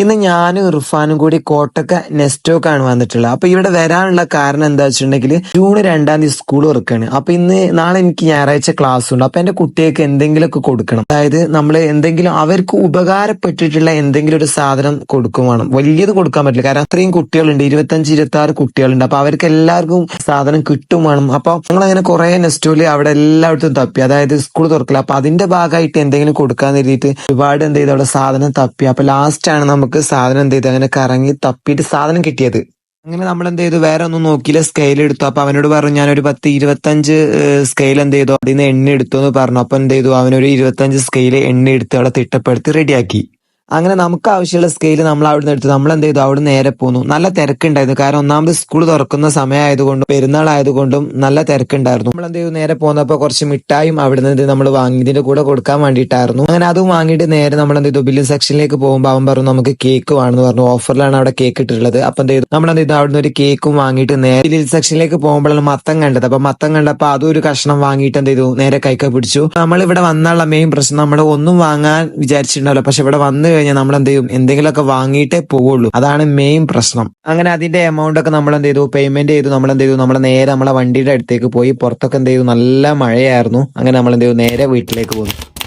ഇന്ന് ഞാനും ഇർഫാനും കൂടി കോട്ടക്ക നെസ്റ്റോക്കാണ് വന്നിട്ടുള്ളത്. അപ്പൊ ഇവിടെ വരാനുള്ള കാരണം എന്താ വെച്ചിട്ടുണ്ടെങ്കിൽ ജൂൺ രണ്ടാം തീയതി സ്കൂൾ തുറക്കാണ്. അപ്പൊ ഇന്ന് നാളെ എനിക്ക് ഞായറാഴ്ച ക്ലാസ് ഉണ്ട്. അപ്പൊ എന്റെ കുട്ടികൾക്ക് എന്തെങ്കിലുമൊക്കെ കൊടുക്കണം. അതായത് നമ്മൾ എന്തെങ്കിലും അവർക്ക് ഉപകാരപ്പെട്ടിട്ടുള്ള എന്തെങ്കിലും ഒരു സാധനം കൊടുക്കുവാണ് വേണം. വലിയത് കൊടുക്കാൻ പറ്റില്ല. കാരണം അത്രയും കുട്ടികളുണ്ട്. ഇരുപത്തഞ്ച് ഇരുപത്തി ആറ് കുട്ടികളുണ്ട്. അപ്പൊ അവർക്ക് എല്ലാവർക്കും സാധനം കിട്ടും വേണം. അപ്പൊ ഞങ്ങൾ അങ്ങനെ കുറെ നെസ്റ്റോൽ അവിടെ എല്ലായിടത്തും തപ്പി. അതായത് സ്കൂൾ തുറക്കില്ല അപ്പൊ അതിന്റെ ഭാഗമായിട്ട് എന്തെങ്കിലും കൊടുക്കാൻ കരുതിയിട്ട് ഒരുപാട് എന്ത് ചെയ്ത്? അവിടെ സാധനം തപ്പി. അപ്പൊ ലാസ്റ്റ് ആണ് നമുക്ക് സാധനം എന്ത് ചെയ്ത്? അങ്ങനെ കറങ്ങി തപ്പിയിട്ട് സാധനം കിട്ടിയത്. അങ്ങനെ നമ്മൾ എന്ത് ചെയ്തു? വേറെ ഒന്നും നോക്കിയില്ല. സ്കെയിൽ എടുത്തു. അപ്പൊ അവനോട് പറഞ്ഞു ഞാനൊരു പത്ത് ഇരുപത്തഞ്ച് സ്കെയിൽ എന്ത് ചെയ്തു? അതിൽ നിന്ന് എണ്ണ എടുത്തു എന്ന് പറഞ്ഞു. അപ്പൊ എന്ത് ചെയ്തു? അവനൊരു ഇരുപത്തഞ്ച് സ്കെയിൽ എണ്ണ എടുത്ത് അവിടെ തിട്ടപ്പെടുത്തി റെഡിയാക്കി അങ്ങനെ നമുക്ക് ആവശ്യമുള്ള സ്കെയിൽ നമ്മൾ അവിടുന്ന് എടുത്തു. നമ്മൾ എന്ത് ചെയ്തു അവിടെ നേരെ പോന്നു. നല്ല തിരക്കുണ്ടായിരുന്നു. കാരണം ഒന്നാമത് സ്കൂൾ തുറക്കുന്ന സമയമായതുകൊണ്ടും പെരുന്നാൾ ആയതുകൊണ്ടും നല്ല തിരക്കുണ്ടായിരുന്നു. നമ്മൾ എന്ത് ചെയ്തു നേരെ പോന്നപ്പോ കുറച്ച് മിഠായും അവിടെ നിന്ന് നമ്മൾ വാങ്ങി. ഇതിന്റെ കൂടെ കൊടുക്കാൻ വേണ്ടിയിട്ടായിരുന്നു. അങ്ങനെ അതും വാങ്ങിയിട്ട് നേരെ നമ്മൾ എന്ത് ചെയ്തു ബില്ലിംഗ് സെക്ഷനിലേക്ക് പോകുമ്പോൾ അവൻ പറഞ്ഞു നമുക്ക് കേക്ക് വേണമെന്ന് പറഞ്ഞു. ഓഫറിലാണ് അവിടെ കേക്ക് ഇട്ടിട്ടുള്ളത്. അപ്പൊ എന്ത് ചെയ്തു നമ്മൾ എന്ത് ചെയ്തു അവിടുന്ന് ഒരു കേക്കും വാങ്ങിയിട്ട് നേരെ ബില്ലിംഗ് സെക്ഷനിലേക്ക് പോകുമ്പോഴാണ് മത്തം കണ്ടത്. അപ്പൊ മത്തം കണ്ടപ്പോ അതും ഒരു കഷ്ണം വാങ്ങിയിട്ട് എന്ത് ചെയ്തു നേരെ കൈക്ക പിടിച്ചു. നമ്മൾ ഇവിടെ വന്നുള്ള മെയിൻ പ്രശ്നം നമ്മൾ ഒന്നും വാങ്ങാൻ വിചാരിച്ചിട്ടുണ്ടല്ലോ പക്ഷെ ഇവിടെ വന്നു കഴിഞ്ഞാൽ നമ്മൾ എന്ത് ചെയ്യും എന്തെങ്കിലുമൊക്കെ വാങ്ങിയിട്ടേ പോവുള്ളൂ. അതാണ് മെയിൻ പ്രശ്നം. അങ്ങനെ അതിന്റെ എമൗണ്ട് ഒക്കെ നമ്മൾ എന്ത് ചെയ്തു. പേയ്മെന്റ് ചെയ്തു നമ്മൾ എന്ത് ചെയ്തു നമ്മൾ നേരെ നമ്മളെ വണ്ടിയുടെ അടുത്തേക്ക് പോയി പുറത്തൊക്കെ എന്ത് ചെയ്തു നല്ല മഴയായിരുന്നു. അങ്ങനെ നമ്മൾ എന്ത് ചെയ്തു നേരെ വീട്ടിലേക്ക് പോന്നു.